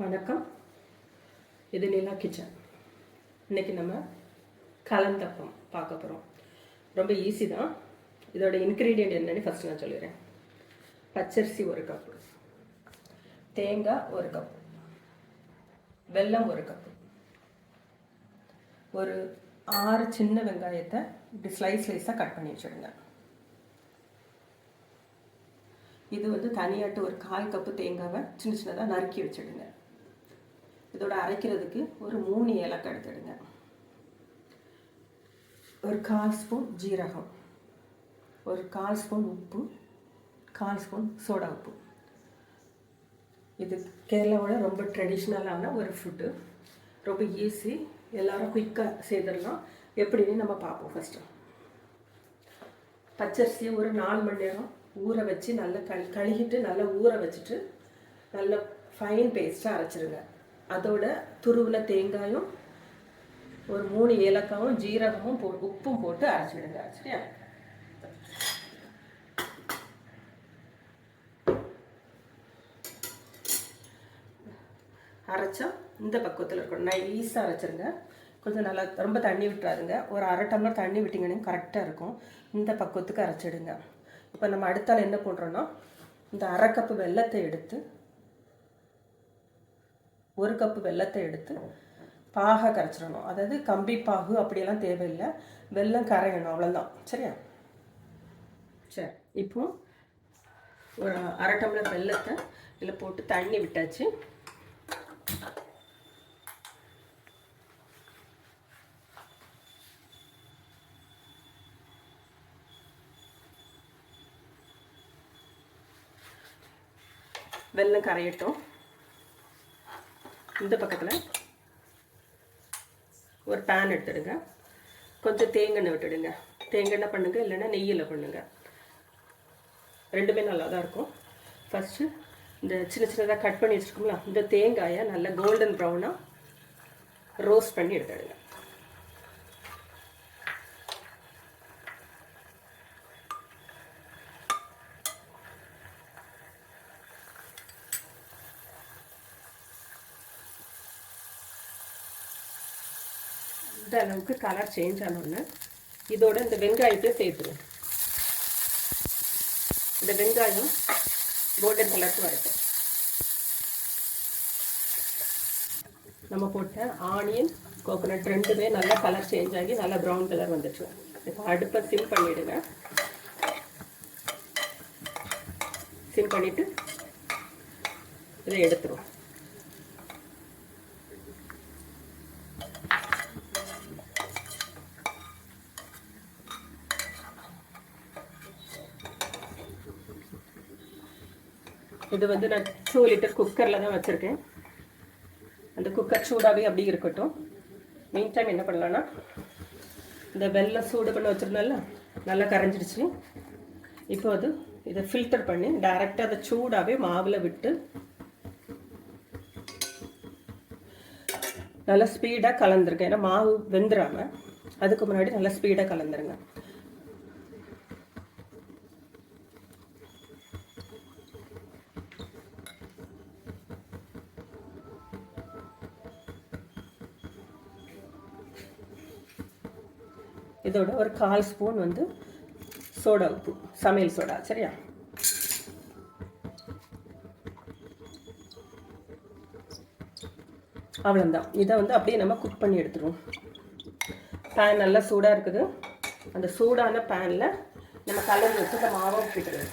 வணக்கம். இது நிலா கிச்சன். இன்னைக்கு நம்ம கலந்தப்பம் பார்க்க போகிறோம் ரொம்ப ஈஸி தான். இதோட இன்க்ரீடியன்ட் என்னன்னு ஃபஸ்ட் நான் சொல்லிடுறேன். பச்சரிசி ஒரு கப்பு தேங்காய் ஒரு கப்பு வெல்லம் ஒரு கப்பு ஒரு ஆறு சின்ன வெங்காயத்தை இப்படி ஸ்லைஸ் ஸ்லைஸாக கட் பண்ணி வச்சுடுங்க. இது வந்து தனியாட்டு ஒரு கால் கப்பு தேங்காவை சின்ன சின்னதாக நறுக்கி வச்சிடுங்க. இதோட அரைக்கிறதுக்கு ஒரு மூணு ஏலக்காய் எடுத்துடுங்க. ஒரு கால் ஸ்பூன் ஜீரகம் ஒரு கால் ஸ்பூன் உப்பு கால் ஸ்பூன் சோடா உப்பு. இது கேரளாவோட ரொம்ப ட்ரெடிஷ்னலான ஒரு ஃபுட்டு. ரொம்ப ஈஸி எல்லாரும் குயிக்காக செய்திடலாம். எப்படின்னு நம்ம பார்ப்போம் ஃபஸ்ட்டு பச்சரிசியை ஒரு நாலு மணி நேரம் ஊற வச்சு நல்லா கழு கழுகிட்டு நல்லா ஊற வச்சுட்டு நல்லா ஃபைன் பேஸ்ட்டாக அரைச்சிருங்க. அதோட துருவின தேங்காயும் ஒரு மூணு ஏலக்காயும் ஜீரகமும் போ உப்பும் போட்டு அரைச்சிடுங்க சரியா? அரைச்சா இந்த பக்குவத்தில் இருக்கணும். நைஸாக அரைச்சிருங்க. கொஞ்சம் நல்லா ரொம்ப தண்ணி விட்டுறாதுங்க. ஒரு அரை டம்ளர் தண்ணி விட்டிங்கன்னா கரெக்டாக இருக்கும். இந்த பக்குவத்துக்கு அரைச்சிடுங்க. இப்போ நம்ம அடுத்தால் என்ன பண்ணுறோன்னா இந்த அரை கப்பு வெல்லத்தை எடுத்து ஒரு கப்பு வெல்லத்தை எடுத்து பாக கரைச்சிடணும். அதாவது கம்பி பாகு அப்படியெல்லாம் தேவையில்லை. வெல்லம் கரையணும். அவ்வளோதான் சரியா? சரி. இப்போ ஒரு அரை டம்ளர் வெல்லத்தை இதில் போட்டு தண்ணி விட்டாச்சு. வெல்லம் கரையட்டும். இந்த பக்கத்தில் ஒரு பேன் எடுத்துடுங்க. கொஞ்சம் தேங்காய் விட்டுடுங்க. தேங்காய் பண்ணுங்க இல்லைன்னா நெய்யில் பண்ணுங்க. ரெண்டுமே நல்லா தான் இருக்கும். ஃபஸ்ட்டு இந்த சின்ன சின்னதாக கட் பண்ணி வச்சுருக்கோம்ல இந்த தேங்காயை நல்லா கோல்டன் ப்ரௌனாக ரோஸ்ட் பண்ணி எடுத்துடுங்க. இந்த அளவுக்கு கலர் சேஞ்ச் ஆனோடனே இதோட இந்த வெங்காயத்தையும் சேர்த்துருவோம். இந்த வெங்காயம் கோல்டன் கலருக்கு வரட்டும். நம்ம போட்ட ஆனியன் கோகோனட் ரெண்டுமே நல்லா கலர் சேஞ்ச் ஆகி நல்லா ப்ரௌன் கலர் வந்துட்டு இப்போ அடுப்பை சிம் பண்ணிவிடுங்க சிம் பண்ணிவிட்டு இதை எடுத்துருவோம். இது வந்து நான் டூ லிட்டர் குக்கரில் தான் வச்சுருக்கேன். அந்த குக்கர் சூடாகவே அப்படி இருக்கட்டும். மெயின் டைம் என்ன பண்ணலான்னா இந்த வெள்ளம் சூடு பண்ணி வச்சுருந்தால நல்லா கரைஞ்சிடுச்சு. இப்போ அது இதை ஃபில்டர் பண்ணி டைரெக்டாக அதை சூடாகவே மாவில் விட்டு நல்லா ஸ்பீடாக கலந்துருக்கேன் ஏன்னா மாவு வெந்துடாமல் அதுக்கு முன்னாடி நல்லா ஸ்பீடாக கலந்துருங்க. இதோட ஒரு கால் ஸ்பூன் வந்து சோடா உப்பு சமையல் சோடா சரியா? அவ்வளோதான் இதை வந்து அப்படியே நம்ம குக் பண்ணி எடுத்துருவோம். பேன் நல்லா சூடாக இருக்குது. அந்த சூடான பேனில் நம்ம கலந்து வச்சு இந்த மாவை விட்டுருவோம்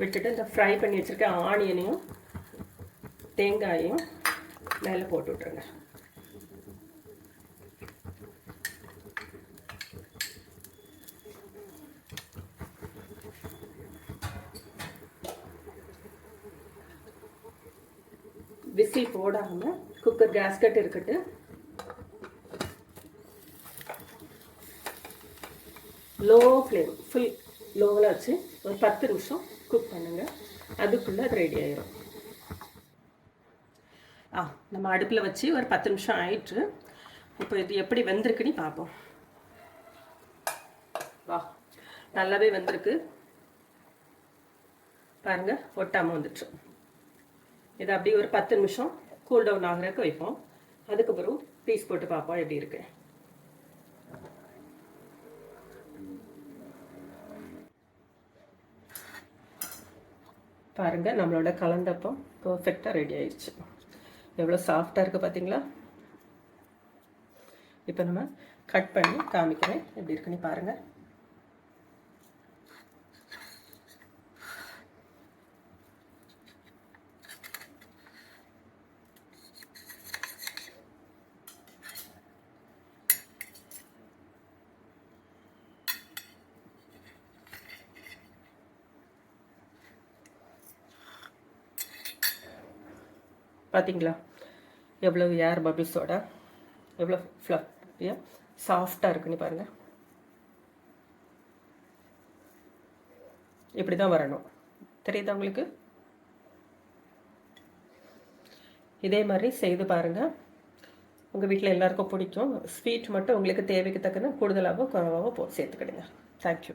விட்டுட்டு இந்த ஃப்ரை பண்ணி வச்சுருக்க ஆனியனையும் தேங்காயையும் மேலே போட்டு விட்ருங்க விசில் போடாமல் குக்கர் கேஸ்கட் இருக்கட்டு. லோ ஃப்ளேம் ஃபுல் லோவில் வச்சு ஒரு பத்து நிமிஷம் குக் பண்ணுங்கள் அதுக்குள்ளே அது ரெடி ஆயிரும். நம்ம அடுப்பில் வச்சு ஒரு பத்து நிமிஷம் ஆயிட்டு இப்போ இது எப்படி வெந்திருக்குன்னு பார்ப்போம். வா நல்லாவே வந்திருக்கு. பாருங்க ஒட்டாமல் வந்துட்டு இதை அப்படியே ஒரு பத்து நிமிஷம் கூல் டவுன் ஆகிறதுக்கு வைப்போம். அதுக்கப்புறம் பீஸ் போட்டு பார்ப்போம் எப்படி இருக்கு. பாருங்க நம்மளோட கலந்தப்பம் பர்ஃபெக்டாக ரெடி ஆயிடுச்சு எவ்வளோ சாஃப்டாக இருக்குது பார்த்தீங்களா இப்போ நம்ம கட் பண்ணி காமிக்கிறேன். எப்படி இருக்குன்னு பாருங்கள் பார்த்தீங்களா எவ்வளோ ஏர் பபிள்ஸோட எவ்வளோ ஃப்ளஃபியாக சாஃப்டாக இருக்குன்னு பாருங்கள் இப்படி தான் வரணும். தெரியுதா உங்களுக்கு? இதே மாதிரி செய்து பாருங்கள் உங்கள் வீட்டில் எல்லாருக்கும் பிடிக்கும். ஸ்வீட் மட்டும் உங்களுக்கு தேவைக்கு தக்கன கூடுதலாகவோ குறைவாகவோ போ சேர்த்துக்கிடுங்க. தேங்க்யூ